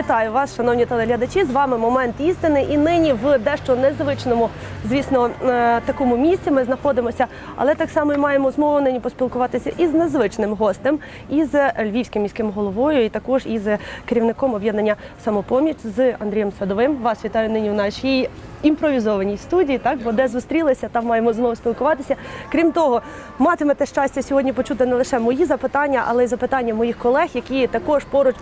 Вітаю вас, шановні телеглядачі. З вами момент істини. І нині в дещо незвичному, звісно, е, такому місці ми знаходимося, але так само і маємо змогу нині поспілкуватися із незвичним гостем, із львівським міським головою, і також із керівником об'єднання самопоміч з Андрієм Садовим. Вас вітаю нині в нашій. Імпровізованій студії, так бо де зустрілися, там маємо знову спілкуватися. Крім того, матимете щастя сьогодні почути не лише мої запитання, але й запитання моїх колег, які також поруч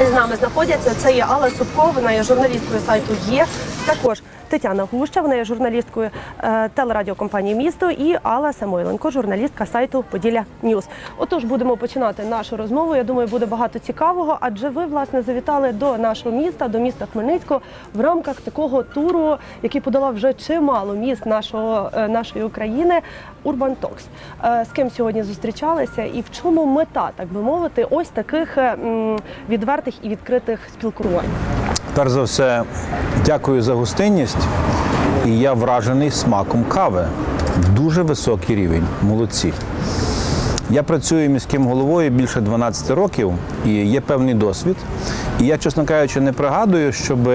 з нами знаходяться. Це є Алла Субко, вона є журналісткою сайту Є. Також Тетяна Гуща, вона є журналісткою е, телерадіокомпанії Місто і Алла Самойленко, журналістка сайту Поділля Ньюз. Отож, будемо починати нашу розмову. Я думаю, буде багато цікавого, адже ви власне завітали до нашого міста, до міста Хмельницького в рамках такого туру, який подала вже чимало міст нашого е, нашої України. Урбан Токс. Е, З ким сьогодні зустрічалися і в чому мета, так би мовити, ось таких е, відвертих і відкритих спілкувань? Перш за все, дякую за гостинність. І я вражений смаком кави. Дуже високий рівень. Молодці. Я працюю міським головою більше 12 років і є певний досвід. І я, чесно кажучи, не пригадую, щоб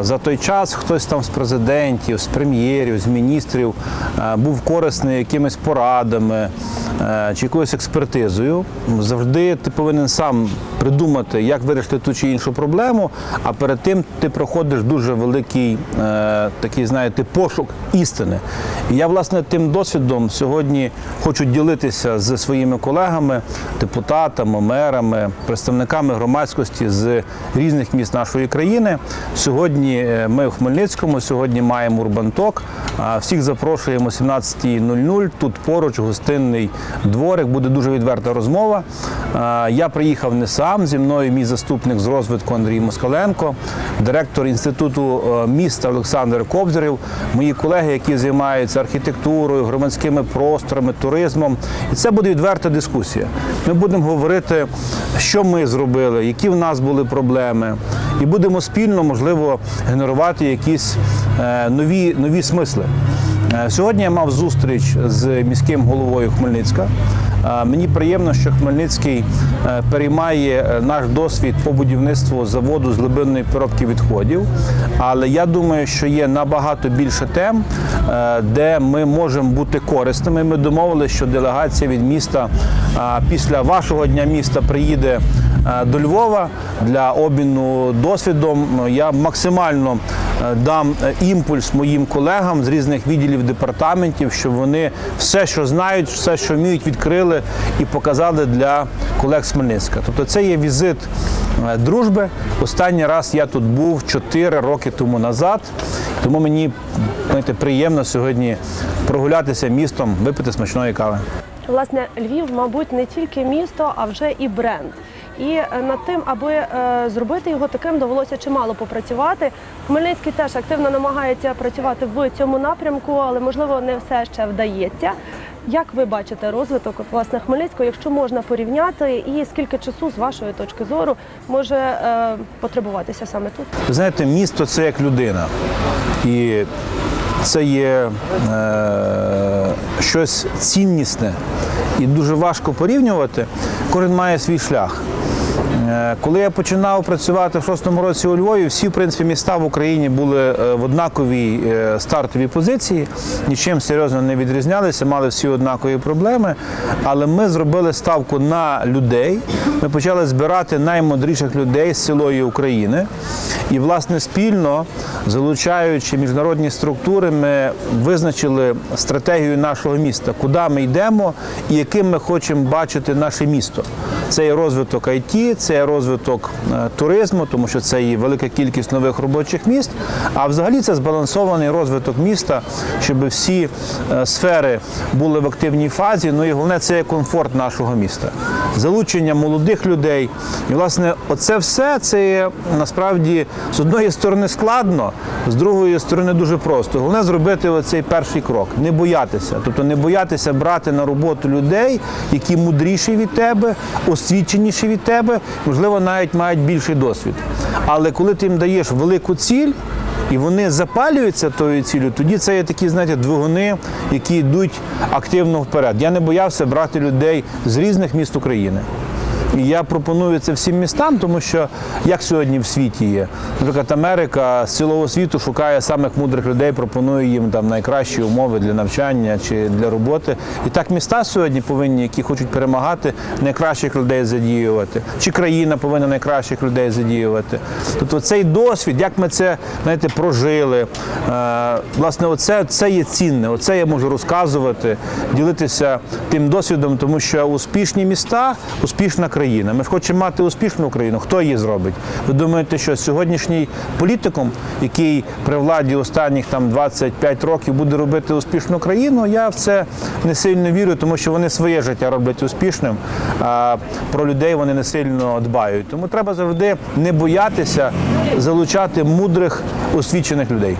за той час хтось там з президентів, з прем'єрів, з міністрів е, був корисний якимись порадами е, чи якоюсь експертизою. Завжди ти повинен сам придумати, як вирішити ту чи іншу проблему, а перед тим ти проходиш дуже великий е, такий, знаєте, пошук істини. І я, власне, тим досвідом сьогодні хочу ділитися з своїми колегами, депутатами, мерами, представниками громадськості з різних міст нашої країни. Сьогодні е, ми в Хмельницькому, сьогодні маємо Урбанток. Всіх запрошуємо о 17.00. Тут поруч гостинний дворик, буде дуже відверта розмова. Я приїхав не сам, зі мною мій заступник з розвитку Андрій Москаленко, директор інституту е, міста Олександр Кобзарєв, мої колеги, які займаються архітектурою, громадськими просторами, туризмом. І це буде відверта дискусія. Ми будемо говорити, що ми зробили, які в нас були проблеми, і будемо спільно, можливо, генерувати якісь е, нові, нові смисли. Е, Сьогодні я мав зустріч з міським головою Хмельницька. Е, Мені приємно, що Хмельницький переймає наш досвід по будівництву заводу з глибинної переробки відходів. Але я думаю, що є набагато більше тем, де ми можемо бути корисними. Ми домовилися, що делегація від міста після вашого дня міста приїде до Львова для обміну досвідом. Я максимально е, дам е, імпульс моїм колегам з різних відділів департаментів, щоб вони все, що знають, все, що вміють, відкрили і показали для колег з Хмельницька. Тобто це є візит е, дружби. Останній раз я тут був 4 роки тому назад. Тому мені знаєте, приємно сьогодні прогулятися містом, випити смачної кави. Власне, Львів, мабуть, не тільки місто, а вже і бренд. І е, над тим, аби е, зробити його таким, довелося чимало попрацювати. Хмельницький теж активно намагається працювати в цьому напрямку, але можливо не все ще вдається. Як ви бачите розвиток власне Хмельницького, якщо можна порівняти, і скільки часу з вашої точки зору може е, потребуватися саме тут? Ви знаєте, місто це як людина. І це є е, щось ціннісне і дуже важко порівнювати. Кожен має свій шлях. Е, Коли я починав працювати в шостому році у Львові, всі в принципі міста в Україні були е, в однаковій е, стартовій позиції, нічим серйозно не відрізнялися, мали всі однакові проблеми. Але ми зробили ставку на людей. Ми почали збирати наймудріших людей з цілої України. І, власне, спільно, залучаючи міжнародні структури, ми визначили стратегію нашого міста, куди ми йдемо і яким ми хочемо бачити наше місто. Це є розвиток IT, це розвиток е, туризму, тому що це і велика кількість нових робочих місць. А взагалі це збалансований розвиток міста, щоб всі е, сфери були в активній фазі. Ну і головне це комфорт нашого міста, залучення молодих людей. І власне, оце все це є насправді з одної сторони складно, з другої сторони дуже просто. Головне зробити оцей перший крок, не боятися, тобто не боятися брати на роботу людей, які мудріші від тебе, освіченіші від тебе, можливо, навіть мають більший досвід. Але коли ти їм даєш велику ціль. І вони запалюються тою ціллю, тоді це є такі, знаєте, двигуни, які йдуть активно вперед. Я не боявся брати людей з різних міст України. Я пропоную це всім містам, тому що як сьогодні в світі є. Наприклад, Америка з цілого світу шукає самих мудрих людей, пропонує їм там найкращі умови для навчання чи для роботи. І так міста сьогодні повинні, які хочуть перемагати, найкращих людей задіювати. Чи країна повинна найкращих людей задіювати. Тобто цей досвід, як ми це знаєте, прожили. Е, власне, оце це є цінне. Оце я можу розказувати, ділитися тим досвідом, тому що успішні міста, успішна країна. Ми хочемо мати успішну країну. Хто її зробить? Ви думаєте, що сьогоднішній політикум, який при владі останніх там 25 років буде робити успішну країну? Я в це не сильно вірю, тому що вони своє життя роблять успішним, а про людей вони не сильно дбають. Тому треба завжди не боятися залучати мудрих освічених людей.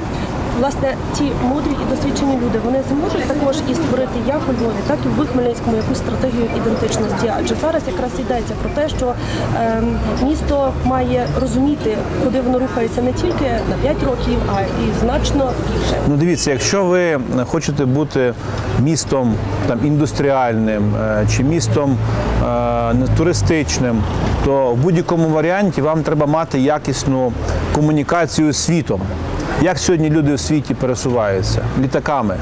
Власне, ці мудрі і досвідчені люди вони зможуть також і створити як у Львові, так і в Хмельницькому якусь стратегію ідентичності. Адже зараз якраз йдеться про те, що ем, місто має розуміти, куди воно рухається не тільки на 5 років, а і значно більше. Ну дивіться, якщо ви хочете бути містом там індустріальним е, чи містом е, туристичним, то в будь-якому варіанті вам треба мати якісну комунікацію з світом. Як сьогодні люди у світі пересуваються? Літаками.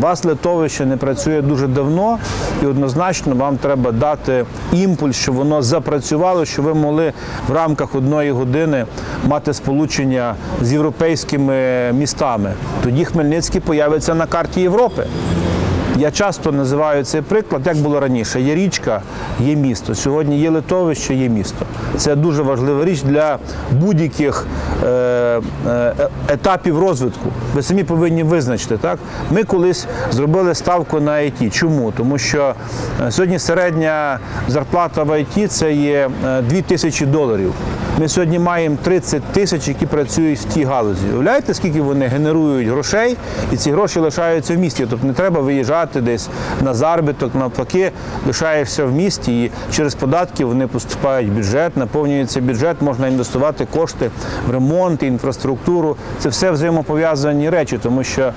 Вас литовище не працює дуже давно, і однозначно вам треба дати імпульс, щоб воно запрацювало, щоб ви могли в рамках одної години мати сполучення з європейськими містами. Тоді Хмельницький появиться на карті Європи. Я часто називаю цей приклад, як було раніше. Є річка, є місто. Сьогодні є литовище, є місто. Це дуже важлива річ для будь-яких е, е, етапів розвитку. Ви самі повинні визначити. Так? Ми колись зробили ставку на IT. Чому? Тому що е, сьогодні середня зарплата в IT це є е, 2 тисячі доларів. Ми сьогодні маємо 30 тисяч, які працюють в тій галузі. Уявляєте, скільки вони генерують грошей, і ці гроші лишаються в місті. Тобто не треба виїжджати десь на заробіток, навпаки, лишаєшся в місті, і через податки вони поступають в бюджет, наповнюється бюджет, можна інвестувати кошти в ремонт, інфраструктуру. Це все взаємопов'язані речі, тому що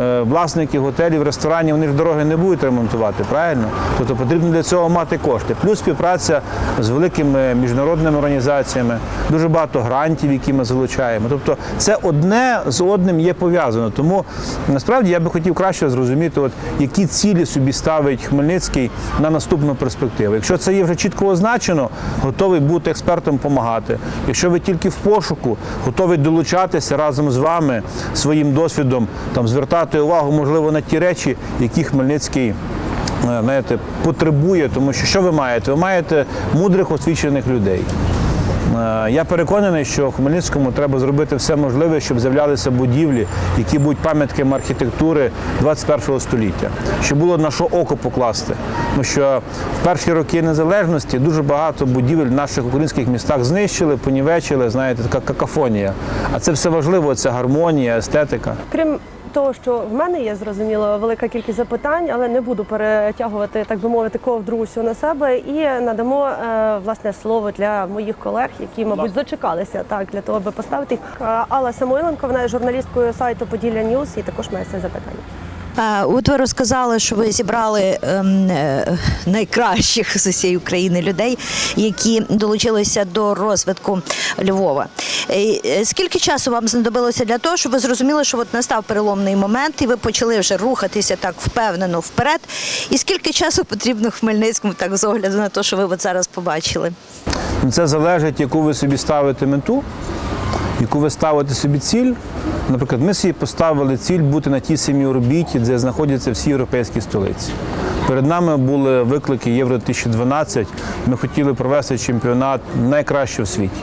е, власники готелів, ресторанів, вони ж дороги не будуть ремонтувати, правильно? Тобто потрібно для цього мати кошти. Плюс співпраця з великими міжнародними організаціями, дуже багато грантів, які ми залучаємо. Тобто це одне з одним є пов'язано. Тому насправді я би хотів краще зрозуміти, от які цілі собі ставить Хмельницький на наступну перспективу. Якщо це є вже чітко означено, готовий бути експертом допомагати. Якщо ви тільки в пошуку, готовий долучатися разом з вами своїм досвідом, там звертати увагу, можливо, на ті речі, які Хмельницький е, знаєте, потребує, тому що що ви маєте? Ви маєте мудрих освічених людей. Е, Я переконаний, що Хмельницькому треба зробити все можливе, щоб з'являлися будівлі, які будуть пам'ятками архітектури 21 століття, щоб було на що око покласти. Тому що в перші роки незалежності дуже багато будівель в наших українських містах знищили, понівечили, знаєте, така какафонія. А це все важливо, це гармонія, естетика. Крім того, що в мене є зрозуміло велика кількість запитань, але не буду перетягувати, так би мовити, ковдру усю на себе і надамо е, власне слово для моїх колег, які, мабуть, зачекалися так для того, аби поставити їх. Е, Алла Самойленко, вона є журналісткою сайту Поділля Ньюс і також має це запитання. От ви розказали, що ви зібрали ем, е, найкращих з усієї України людей, які долучилися до розвитку Львова. Е, е, Скільки часу вам знадобилося для того, щоб ви зрозуміли, що от настав переломний момент, і ви почали вже рухатися так впевнено вперед? І скільки часу потрібно Хмельницькому, так з огляду на те, що ви от зараз побачили? Ну, Це залежить, яку ви собі ставите мету, яку ви ставите собі ціль. Наприклад, ми собі поставили ціль бути на тій самій орбіті, де знаходяться всі європейські столиці. Перед нами були виклики Євро 2012. Ми хотіли провести чемпіонат найкраще в світі.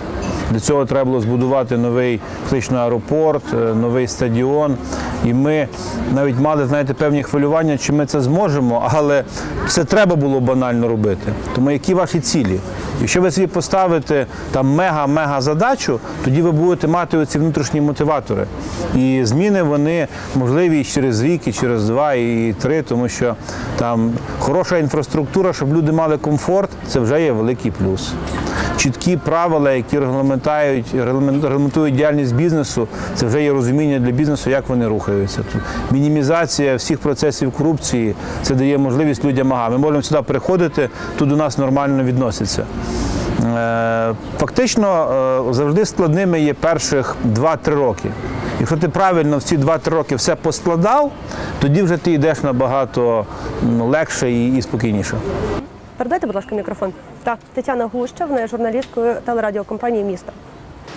Для цього треба було збудувати новий фактично аеропорт, е, новий стадіон. І ми навіть мали знаєте, певні хвилювання, чи ми це зможемо, але це треба було банально робити. Тому які ваші цілі? Якщо ви собі поставите там мега-мега задачу, тоді ви будете мати оці внутрішні мотиватори. І зміни вони можливі через рік, і через два, і три, тому що там хороша інфраструктура, щоб люди мали комфорт, це вже є великий плюс. Чіткі правила, які регламентують, регламент- регламентують діяльність бізнесу, це вже є розуміння для бізнесу, як вони рухаються. Тут мінімізація всіх процесів корупції це дає можливість людям, ага, ми можемо сюди приходити, тут до нас нормально відносяться. Е, Фактично е, завжди складними є перших 2-3 роки. Якщо ти правильно в ці 2-3 роки все поскладав, тоді вже ти йдеш набагато легше і спокійніше. Передайте, будь ласка, мікрофон. Так, Тетяна Гуща, вона є журналісткою телерадіокомпанії міста.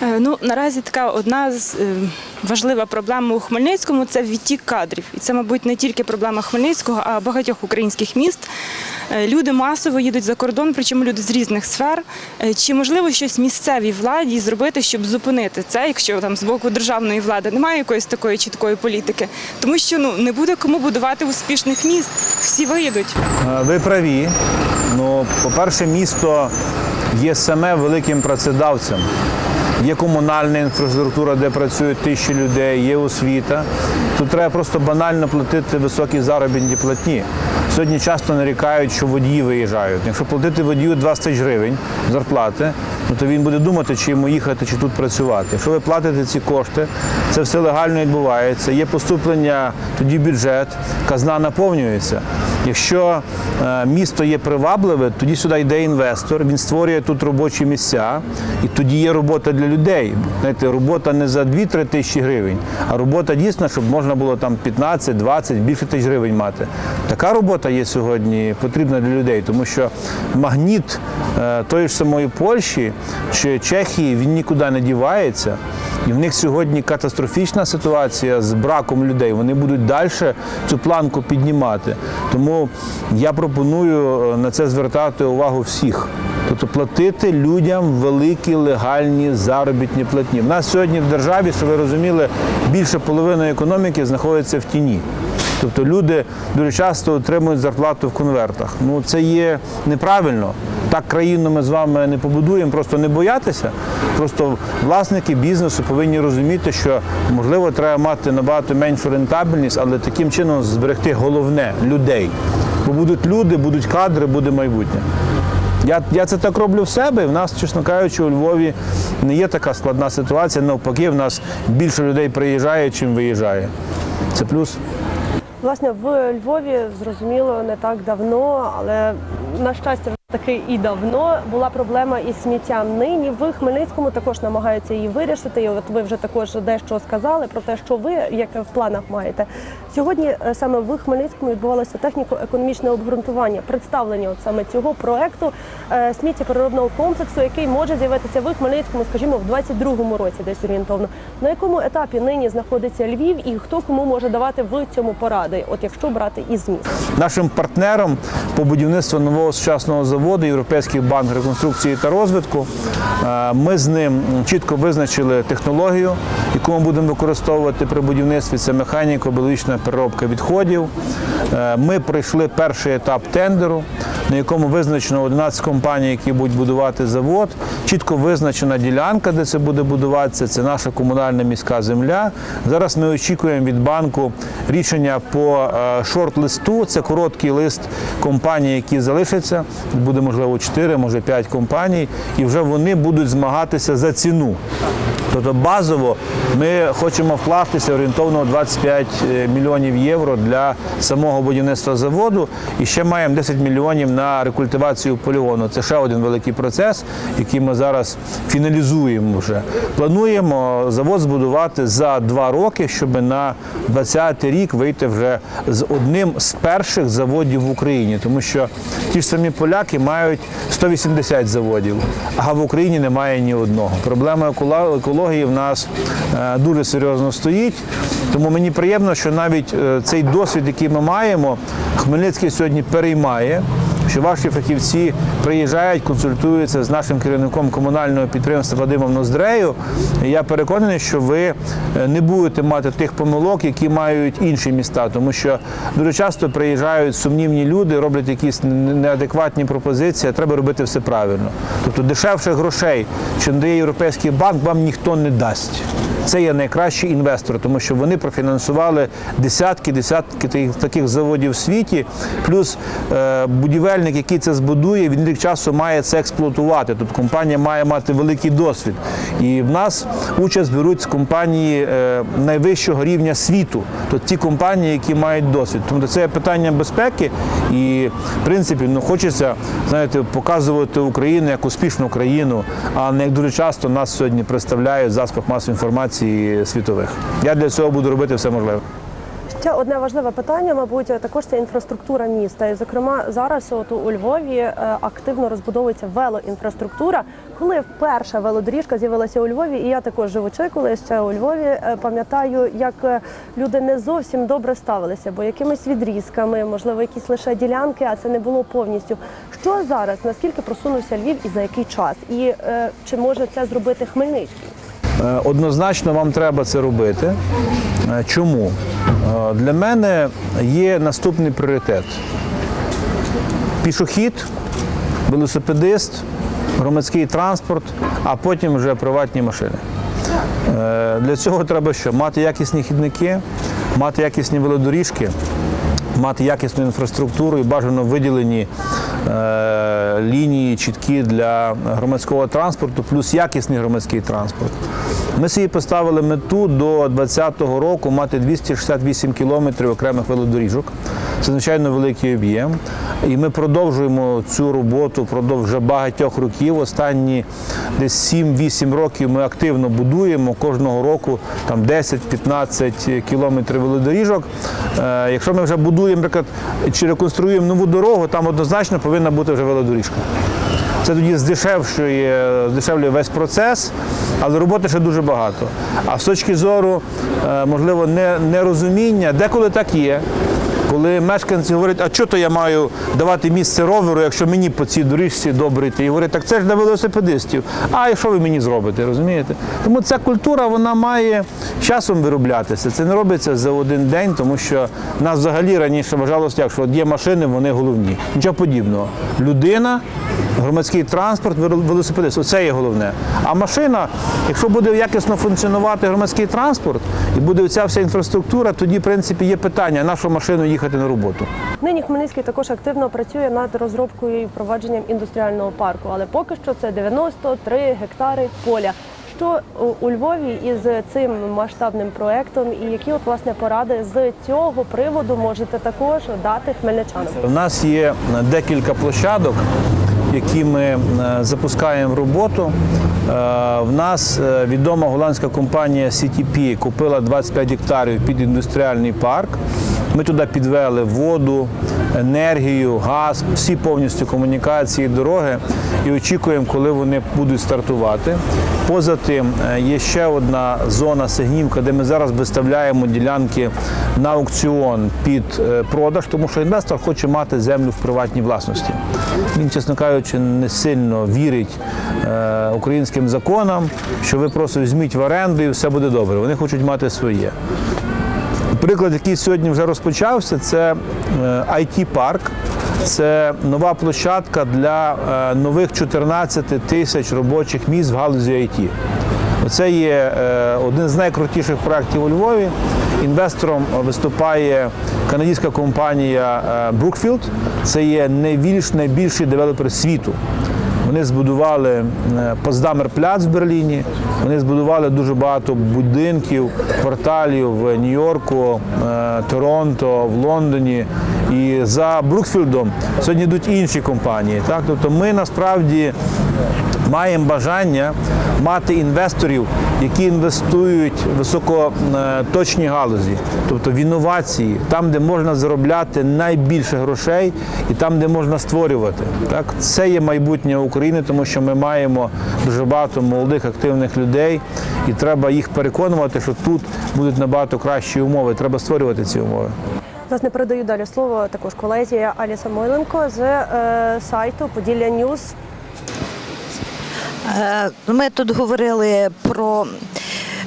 Е, Ну наразі така одна з е, важлива проблема у Хмельницькому це відтік кадрів, і це, мабуть, не тільки проблема Хмельницького, а багатьох українських міст. Е, Люди масово їдуть за кордон, причому люди з різних сфер. Чи можливо щось місцевій владі зробити, щоб зупинити це, якщо там з боку державної влади немає якоїсь такої чіткої політики, тому що ну не буде кому будувати успішних міст, всі виїдуть. Ви праві. Ну, по-перше, місто є саме великим працедавцем. Є комунальна інфраструктура, де працюють тисячі людей, є освіта. Тут треба просто банально платити високі заробітні платні. Сьогодні часто нарікають, що водії виїжджають. Якщо платити водію 20 тисяч гривень зарплати, ну, то він буде думати, чи йому їхати, чи тут працювати. Якщо ви платите ці кошти, це все легально відбувається. Є поступлення тоді бюджет, казна наповнюється. Якщо е, місто є привабливе, тоді сюди йде інвестор, він створює тут робочі місця, і тоді є робота для людей. Знаєте, робота не за 2-3 тисячі гривень, а робота дійсно, щоб можна було там 15, 20, більше тисяч гривень мати. Така робота є сьогодні потрібна для людей, тому що магніт е, тої ж самої Польщі чи Чехії він нікуди не дівається. І в них сьогодні катастрофічна ситуація з браком людей. Вони будуть далі цю планку піднімати. Тому я пропоную е, на це звертати увагу всіх. Тобто платити людям великі легальні заробітні платні. У нас сьогодні в державі, щоб ви розуміли, більше половини економіки знаходиться в тіні. Тобто люди дуже часто отримують зарплату в конвертах. Ну це є неправильно. Так країну ми з вами не побудуємо, просто не боятися. Просто власники бізнесу повинні розуміти, що можливо треба мати набагато меншу рентабельність, але таким чином зберегти головне людей. Бо будуть люди, будуть кадри, буде майбутнє. Я, я це так роблю в себе. і В нас, чесно кажучи, у Львові не є така складна ситуація. Навпаки, в нас більше людей приїжджає, чим виїжджає. Це плюс. Власне, в Львові зрозуміло не так давно, але на щастя, таки і давно була проблема із сміттям. Нині в Хмельницькому також намагаються її вирішити. І от ви вже також дещо сказали про те, що ви яке в планах маєте. Сьогодні е, саме в Хмельницькому відбувалося техніко-економічне обґрунтування, представлення от саме цього проекту е, сміттєпереробного комплексу, який може з'явитися в Хмельницькому, скажімо, в 22-му році, десь орієнтовно. На якому етапі нині знаходиться Львів і хто кому може давати в цьому поради? От якщо брати із міст. Нашим партнером по будівництву нового сучасного заводу Європейський банк реконструкції та розвитку. е, Ми з ним чітко визначили технологію, яку ми будемо використовувати при будівництві. Це механіко-біологічна переробка відходів. Е, Ми пройшли перший етап тендеру, на якому визначено 11 компаній, які будуть будувати завод. Чітко визначена ділянка, де це буде будуватися. Це наша комунальна міська земля. Зараз ми очікуємо від банку рішення по е, шорт-листу. Це короткий лист компаній, які залишаться. Буде можливо 4, може 5 компаній, і вже вони будуть змагатися за ціну. Тобто базово ми хочемо вкластися орієнтовно 25 мільйонів євро для самого будівництва заводу і ще маємо 10 мільйонів на рекультивацію полігону. Це ще один великий процес, який ми зараз фіналізуємо вже. Плануємо завод збудувати за два роки, щоб на 20-й рік вийти вже з одним з перших заводів в Україні, тому що ті ж самі поляки мають 180 заводів, а в Україні немає ні одного. Проблема екології в нас е, дуже серйозно стоїть. Тому мені приємно, що навіть е, цей досвід, який ми маємо, Хмельницький сьогодні переймає. Що ваші фахівці приїжджають, консультуються з нашим керівником комунального підприємства Вадимом Ноздрею. Я переконаний, що ви е, не будете мати тих помилок, які мають інші міста, тому що дуже часто приїжджають сумнівні люди, роблять якісь не- неадекватні пропозиції. Треба робити все правильно. Тобто дешевше грошей, що надає європейський банк, вам ніхто не дасть. Це є найкращий інвестор, тому що вони профінансували десятки, десятки таких, заводів в світі. Плюс е, будівельник, який це збудує, він рік часу має це експлуатувати. Тобто компанія має мати великий досвід. І в нас участь беруть з компанії е, найвищого рівня світу. Тобто ті компанії, які мають досвід. Тому це питання безпеки, і в принципі ну хочеться знаєте, показувати Україну як успішну країну, а не як дуже часто нас сьогодні представляють засобах масової інформації світових. Я для цього буду робити все можливе. Ще одне важливе питання, мабуть, також це інфраструктура міста. І, зокрема, зараз от у Львові е, активно розбудовується велоінфраструктура. Коли вперше велодоріжка з'явилася у Львові, і я також живучи, коли ще у Львові, е, пам'ятаю, як е, люди не зовсім добре ставилися, бо якимись відрізками, можливо, якісь лише ділянки, а це не було повністю. Що зараз? Наскільки просунувся Львів і за який час? І е, чи може це зробити Хмельницький? Е, Однозначно вам треба це робити. Е, Чому? Е, Для мене є наступний пріоритет: пішохід, велосипедист, громадський транспорт, а потім вже приватні машини. Для цього треба що? Мати якісні хідники, мати якісні велодоріжки, мати якісну інфраструктуру і бажано виділені лінії чіткі для громадського транспорту, плюс якісний громадський транспорт. Ми собі поставили мету до 2020 року мати 268 кілометрів окремих велодоріжок. Це звичайно великий об'єм. І ми продовжуємо цю роботу впродовж вже багатьох років. Останні десь 7-8 років ми активно будуємо кожного року там 10-15 кілометрів велодоріжок. Е, якщо ми вже будуємо, наприклад, чи реконструюємо нову дорогу, там однозначно повинна бути вже велодоріжка. Це тоді здешевшує, здешевлює весь процес, але роботи ще дуже багато. А з точки зору, е, можливо, нерозуміння, деколи так є. Коли мешканці говорять, а чого то я маю давати місце роверу, якщо мені по цій доріжці добре йти? І говорять, так це ж для велосипедистів. А і що ви мені зробите, розумієте? Тому ця культура вона має часом вироблятися. Це не робиться за один день, тому що нас взагалі раніше вважалося як, що от є машини, вони головні. Нічого подібного. Людина, громадський транспорт, вел- велосипедист оце є головне. А машина, якщо буде якісно функціонувати громадський транспорт і буде ця вся інфраструктура, тоді в принципі є питання, на що машину їхати на роботу. Нині Хмельницький також активно працює над розробкою і впровадженням індустріального парку, але поки що це 93 гектари поля. Що у Львові із цим масштабним проектом, і які от власне поради з цього приводу можете також дати хмельничанам? У нас є декілька площадок, які ми е, запускаємо в роботу. Е, В нас е, відома голландська компанія CTP купила 25 гектарів під індустріальний парк. Ми туди підвели воду, енергію, газ, всі повністю комунікації, дороги і очікуємо, коли вони будуть стартувати. Поза тим є ще одна зона Сигнівка, де ми зараз виставляємо ділянки на аукціон під продаж, тому що інвестор хоче мати землю в приватній власності. Він, чесно кажучи, не сильно вірить е, українським законам, що ви просто візьміть в оренду і все буде добре. Вони хочуть мати своє. Приклад, який сьогодні вже розпочався, це it парк Це нова площадка для е, нових 14 тисяч робочих місць в галузі IT. Це є е, один з найкрутіших проєктів у Львові. Інвестором виступає канадська компанія е, Brookfield. Це є найбільш, найбільший девелопер світу. Вони збудували е, Поздамер Пляц в Берліні. Вони збудували дуже багато будинків, кварталів в Нью-Йорку, е, Торонто, в Лондоні. І за Брукфілдом сьогодні йдуть інші компанії. Так? Тобто ми насправді маємо бажання мати інвесторів, які інвестують в високоточні галузі, тобто в інновації, там, де можна заробляти найбільше грошей, і там, де можна створювати. Так? Це є майбутнє України, тому що ми маємо дуже багато молодих активних людей, і треба їх переконувати, що тут будуть набагато кращі умови. Треба створювати ці умови. Власне, передаю далі слово також колезі Алі Самойленко з е, сайту Поділля Ньюз. Е, Ми тут говорили про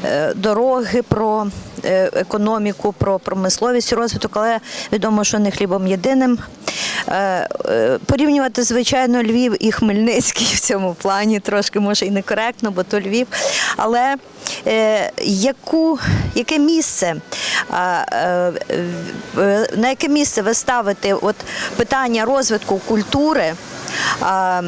е, дороги, про е, економіку, про промисловість, розвиток, але відомо, що не хлібом єдиним. Порівнювати, звичайно, Львів і Хмельницький в цьому плані трошки може і некоректно, бо то Львів. Але яку, яке місце, на яке місце ви ставите от питання розвитку культури? Е,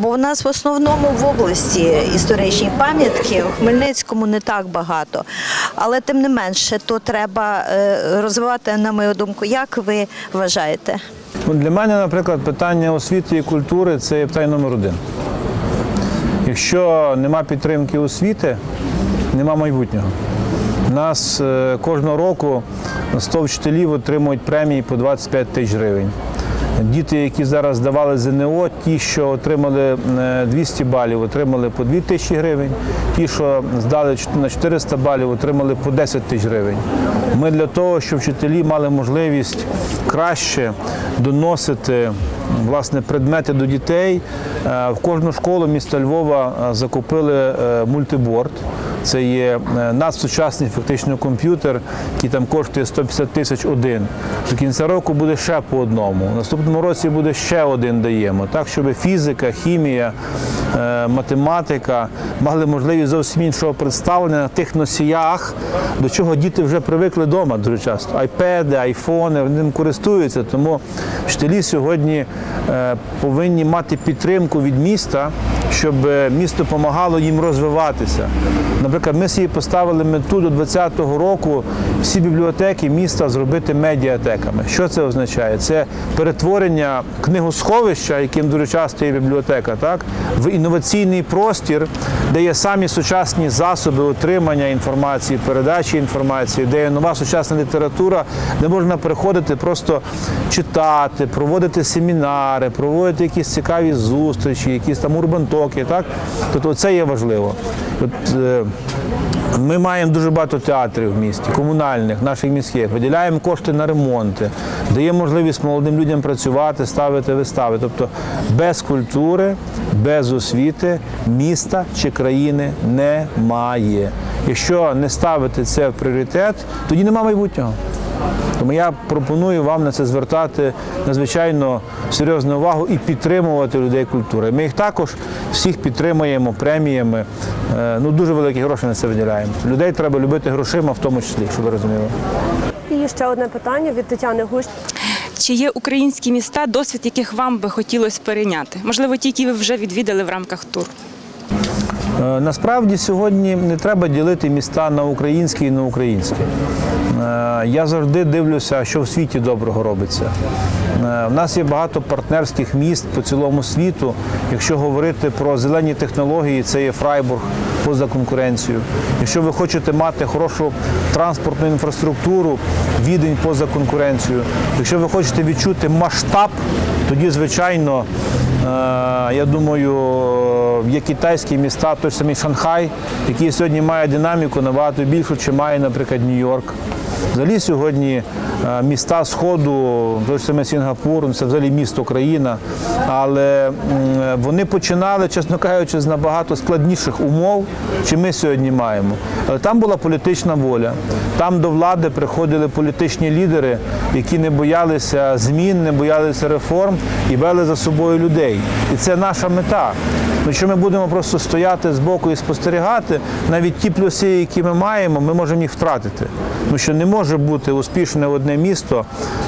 бо у нас в основному в області історичні пам'ятки, в Хмельницькому не так багато. Але тим не менше, то треба е, розвивати, на мою думку. Як ви вважаєте? Ну, для мене, наприклад, питання освіти і культури це є питання номер один. Якщо нема підтримки освіти, нема майбутнього. У нас е, кожного року 100 вчителів отримують премії по 25 тисяч гривень. Діти, які зараз здавали ЗНО, ті, що отримали е, 200 балів, отримали по 2 тисячі гривень. Ті, що здали на 400 балів, отримали по 10 тисяч гривень. Ми для того, щоб вчителі мали можливість краще доносити власне предмети до дітей, е, в кожну школу міста Львова е, закупили е, мультиборд. Це є е, надсучасний фактично комп'ютер, який там коштує 150 тисяч один. До кінця року буде ще по одному. У наступному році буде ще один даємо, так щоб фізика, хімія, е, математика мали можливість зовсім іншого представлення на тих носіях, до чого діти вже привикли вдома дуже часто. Айпеди, айфони, вони ним користуються. Тому вчителі сьогодні е, повинні мати підтримку від міста, щоб е, місто допомагало їм розвиватися. Наприклад, ми собі поставили мету до 2020 року всі бібліотеки міста зробити медіатеками. Що це означає? Це перетворення книгосховища, яким дуже часто є бібліотека, так, в інноваційний простір, де є самі сучасні засоби отримання інформації, передачі інформації, де є нова сучасна література, де можна приходити просто читати, проводити семінари, проводити якісь цікаві зустрічі, якісь там урбантоки. Так? Тобто це є важливо. От, е, ми маємо дуже багато театрів в місті, комунальних, наших міських, виділяємо кошти на ремонти, даємо можливість молодим людям працювати, ставити вистави. Тобто без культури, без освіти міста чи країни немає. Якщо не ставити це в пріоритет, тоді немає майбутнього. Тому я пропоную вам на це звертати надзвичайно серйозну увагу і підтримувати людей культури. Ми їх також всіх підтримуємо преміями. Е, Ну дуже великі гроші на це виділяємо. Людей треба любити грошима, в тому числі, щоб ви розуміли. І ще одне питання від Тетяни Гущ. Чи є українські міста, досвід яких вам би хотілося перейняти? Можливо, ті, які ви вже відвідали в рамках туру? Е, Насправді сьогодні не треба ділити міста на українські і на українські. Е, Я завжди дивлюся, що в світі доброго робиться. Е, У нас є багато партнерських міст по цілому світу. Якщо говорити про зелені технології, це є Фрайбург поза конкуренцією. Якщо ви хочете мати хорошу транспортну інфраструктуру, відень поза конкуренцією. Якщо ви хочете відчути масштаб, тоді, звичайно, е, я думаю, є китайські міста, той самий Шанхай, який сьогодні має динаміку набагато більшу, чи має, наприклад, Нью-Йорк. Взагалі сьогодні е, міста Сходу, той саме Сінгапур, ну, це взагалі місто країна, але вони починали, чесно кажучи, з набагато складніших умов, чи ми сьогодні маємо. Але там була політична воля. Там до влади приходили політичні лідери, які не боялися змін, не боялися реформ і вели за собою людей. І це наша мета. Якщо ми будемо просто стояти збоку і спостерігати, навіть ті плюси, які ми маємо, ми можемо їх втратити. Тому що не може бути успішне одне місто,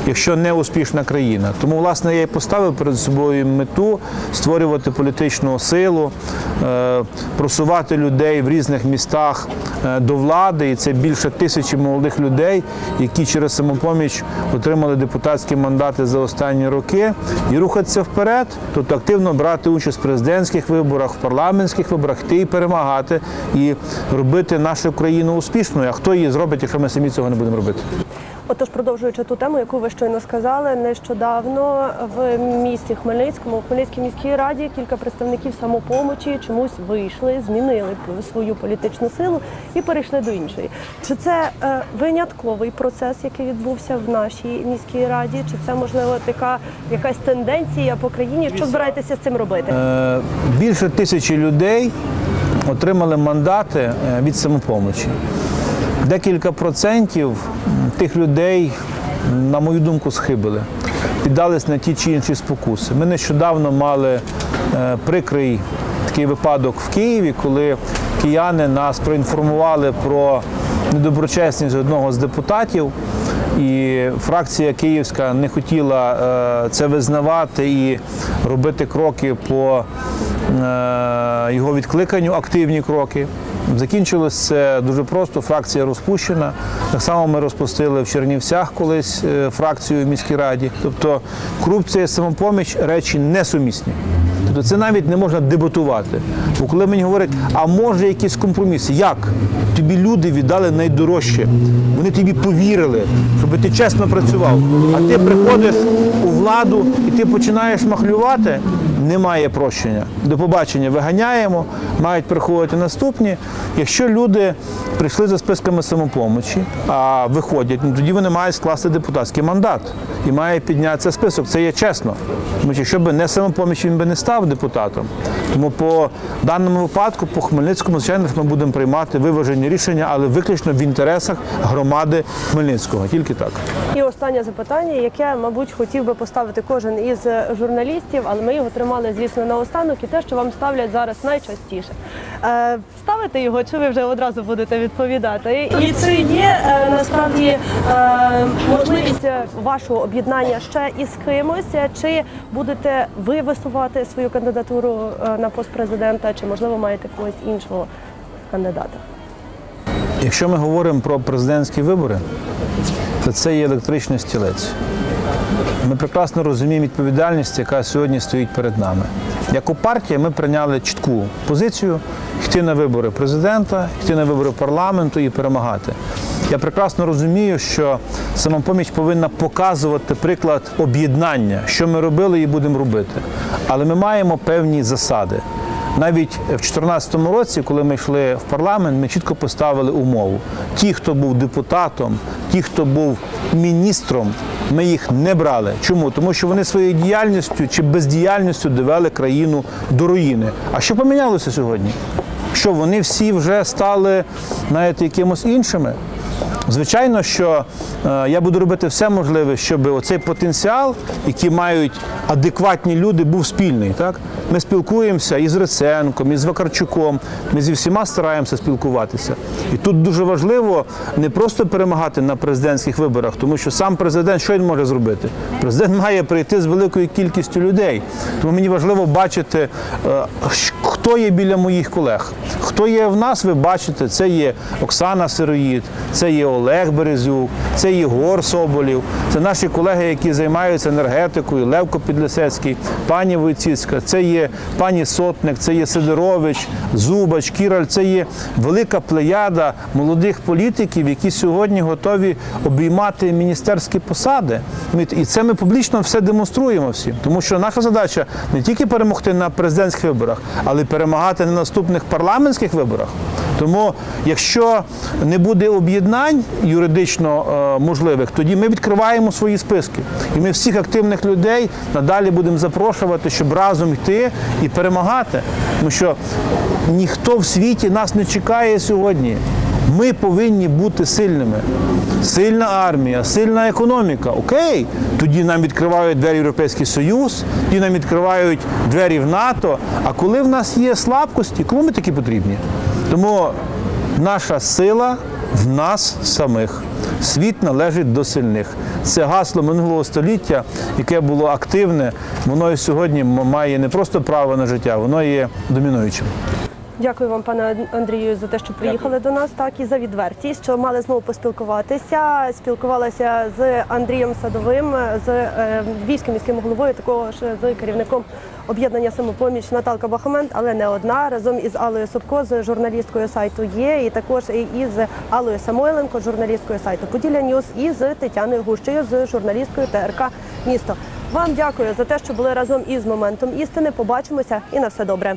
якщо не успішна країна. Тому, власне, я і поставив перед собою мету створювати політичну силу, е, просувати людей в різних містах е, до влади. І це більше тисячі молодих людей, які через самопоміч отримали депутатські мандати за останні роки, і рухатися вперед, тобто активно брати участь в президентських виборах, в парламентських виборах, йти і перемагати, і робити нашу країну успішною. А хто її зробить, якщо ми самі цього не будемо робити? Отож, продовжуючи ту тему, яку ви щойно сказали, нещодавно в місті Хмельницькому, у Хмельницькій міській раді, кілька представників самопомочі чомусь вийшли, змінили свою політичну силу і перейшли до іншої. Чи це е, винятковий процес, який відбувся в нашій міській раді? Чи це можливо така якась тенденція по країні? Що збираєтеся з цим робити? Е, Більше тисячі людей отримали мандати е, від самопомочі. Декілька процентів тих людей, на мою думку, схибили, піддались на ті чи інші спокуси. Ми нещодавно мали е, прикрий такий випадок в Києві, коли кияни нас проінформували про недоброчесність одного з депутатів. І фракція Київська не хотіла е, це визнавати і робити кроки по е, його відкликанню, активні кроки. Закінчилось це дуже просто. Фракція розпущена. Так само ми розпустили в Чернівцях колись е, фракцію в міській раді. Тобто корупція і самопоміч речі несумісні. Тобто це навіть не можна дебатувати. Бо коли мені говорять, а може якісь компроміси? Як? Тобі люди віддали найдорожче. Вони тобі повірили, щоб ти чесно працював. А ти приходиш у владу і ти починаєш махлювати, немає прощення. До побачення виганяємо, мають приходити наступні. Якщо люди прийшли за списками самопомочі, а виходять, ну тоді вони мають скласти депутатський мандат і має піднятися список. Це є чесно. Тому що якщо б не самопоміч, він би не став депутатом. Тому по даному випадку, по Хмельницькому, звичайно, ми будемо приймати виважені рішення, але виключно в інтересах громади Хмельницького. Тільки так. Останнє запитання, яке, мабуть, хотів би поставити кожен із е, журналістів, але ми його тримали, звісно, наостанок, і те, що вам ставлять зараз найчастіше. Е, ставите його, чи ви вже одразу будете відповідати? І чи є е, насправді е, можливість е, вашого об'єднання ще із кимось? Чи будете ви висувати свою кандидатуру на пост президента, чи можливо маєте когось іншого кандидата? Якщо ми говоримо про президентські вибори, то це є електричний стілець. Ми прекрасно розуміємо відповідальність, яка сьогодні стоїть перед нами. Як у партія ми прийняли чітку позицію йти на вибори президента, йти на вибори парламенту і перемагати. Я прекрасно розумію, що самопоміч повинна показувати приклад об'єднання, що ми робили і будемо робити. Але ми маємо певні засади. Навіть в 2014 році, коли ми йшли в парламент, ми чітко поставили умову: ті, хто був депутатом, ті, хто був міністром, ми їх не брали. Чому? Тому що вони своєю діяльністю чи бездіяльністю довели країну до руїни. А що помінялося сьогодні? Що вони всі вже стали знаєте, якимось іншими? Звичайно, що е, я буду робити все можливе, щоб оцей потенціал, який мають адекватні люди, був спільний. Так? Ми спілкуємося і з Риценком, і з Вакарчуком. Ми зі всіма стараємося спілкуватися. І тут дуже важливо не просто перемагати на президентських виборах, тому що сам президент що він може зробити? Президент має прийти з великою кількістю людей. Тому мені важливо бачити, е, хто є біля моїх колег. Хто є в нас, ви бачите, це є Оксана Сироїд, це є Олег Березюк, це Єгор Соболів, це наші колеги, які займаються енергетикою, Левко Підлісецький, пані Войціцька, це є пані Сотник, це є Сидорович, Зубач, Кіраль, це є велика плеяда молодих політиків, які сьогодні готові обіймати міністерські посади. І це ми публічно все демонструємо всім. Тому що наша задача не тільки перемогти на президентських виборах, але й перемагати на наступних парламентських виборах. Тому, якщо не буде об'єднань юридично е, можливих, тоді ми відкриваємо свої списки. І ми всіх активних людей надалі будемо запрошувати, щоб разом йти і перемагати. Тому що ніхто в світі нас не чекає сьогодні. Ми повинні бути сильними. Сильна армія, сильна економіка. Окей, тоді нам відкривають двері Європейський Союз, тоді нам відкривають двері в НАТО. А коли в нас є слабкості, кому ми такі потрібні? Тому наша сила в нас самих. Світ належить до сильних. Це гасло минулого століття, яке було активне, воно і сьогодні має не просто право на життя, воно є домінуючим. Дякую вам, пане Андрію, за те, що приїхали до нас, так і за відвертість, що мали змогу поспілкуватися. Спілкувалася з Андрієм Садовим, з е, львівським міським головою, також з керівником об'єднання самопоміч Наталка Бахамент, але не одна разом із Аллою Собко, з журналісткою сайту є, і також із Аллою Самойленко, журналісткою сайту Поділля Ньюс, і з Тетяною Гущею, з журналісткою ТРК Місто. Вам дякую за те, що були разом із моментом істини. Побачимося і на все добре.